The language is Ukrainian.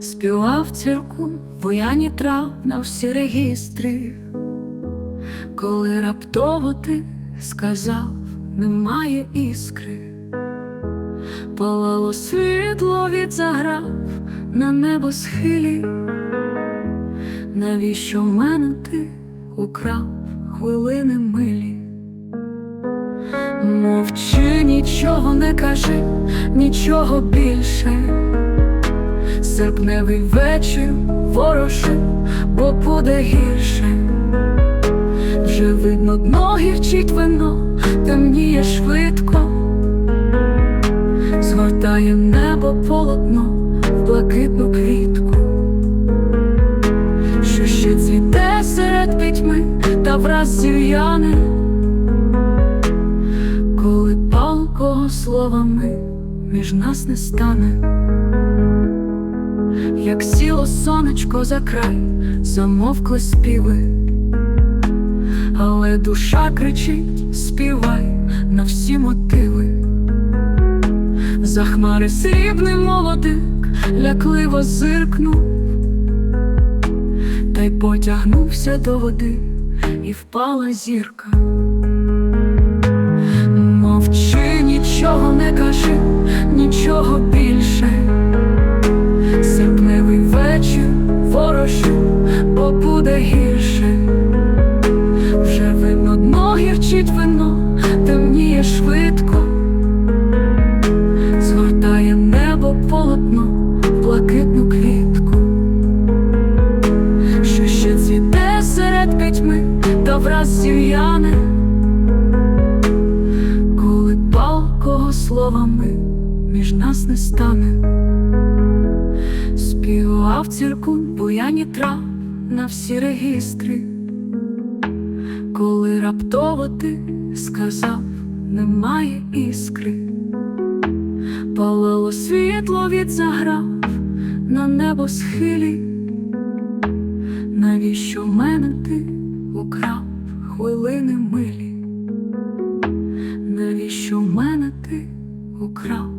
Співав цирку, буяні трав на всі регістри, коли раптово ти сказав, немає іскри, палало світло від заграв на небосхилі, навіщо в мене ти украв хвилини милі? Мовчи, нічого не кажи, нічого більше. Серпневий вечір вороши, бо буде гірше. Вже видно дно гірчить вино, темніє швидко, згортає небо полотно в блакитну квітку, що ще цвіте серед пітьми та враз зів'яне, коли палкого словами між нас не стане. Як сіло сонечко за край, замовкли співи, але душа кричить, співай на всі мотиви. За хмари срібний молодик лякливо зиркнув, та й потягнувся до води, і впала зірка. Вороши, бо буде гірше. Вже видно дно гірчить вино, темніє швидко, згортає небо полотно блакитну квітку, що ще цвіте серед пітьми та враз зів'яне, коли палкого словами між нас не стане. Співав цирку буяні трав на всі регістри, коли раптово ти сказав, немає іскри, палало світло від заграв на небосхилі, навіщо в мене ти украв хвилини милі? Навіщо мене ти украв?